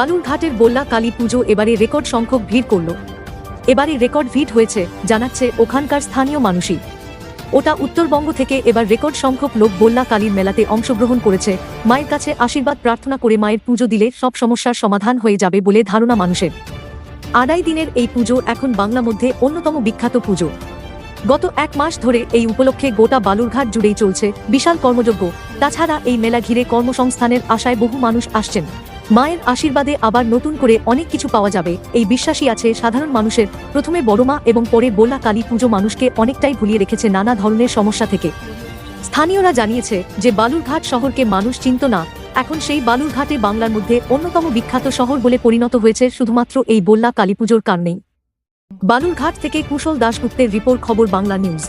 বালুরঘাটের বল্লা কালী পুজো এবারে রেকর্ড সংখ্যক ভিড় করল। এবারে রেকর্ড ভিড় হয়েছে, জানাচ্ছে ওখানকার স্থানীয় মানুষই। ওটা উত্তরবঙ্গ থেকে এবার রেকর্ড সংখ্যক লোক বল্লা কালীর মেলাতে অংশগ্রহণ করেছে। মায়ের কাছে আশীর্বাদ প্রার্থনা করে মায়ের পুজো দিলে সব সমস্যার সমাধান হয়ে যাবে বলে ধারণা মানুষের। আড়াই দিনের এই পুজো এখন বাংলা মধ্যে অন্যতম বিখ্যাত পুজো। গত এক মাস ধরে এই উপলক্ষে গোটা বালুরঘাট জুড়েই চলছে বিশাল কর্মযজ্ঞ। তাছাড়া এই মেলা ঘিরে কর্মসংস্থানের আশায় বহু মানুষ আসছেন। মায়ের আশীর্বাদে আবার নতুন করে অনেক কিছু পাওয়া যাবে। এই বিশ্বাসই আছে সাধারণ মানুষের। প্রথমে বড়মা এবং পরে বোলা কালী পুজো মানুষকে অনেকটাই ভুলিয়ে রেখেছে নানা ধরনের সমস্যা থেকে। স্থানীয়রা জানিয়েছে যে বালুরঘাট শহরকে মানুষ চিনত না। এখন সেই বালুরঘাটে বাংলার মধ্যে অন্যতম বিখ্যাত শহর বলে পরিণত হয়েছে শুধুমাত্র এই বল্লা কালী পুজোর কারণেই। বালুরঘাট থেকে কুশল দাশগুপ্তের রিপোর্ট খবর বাংলা নিউজ।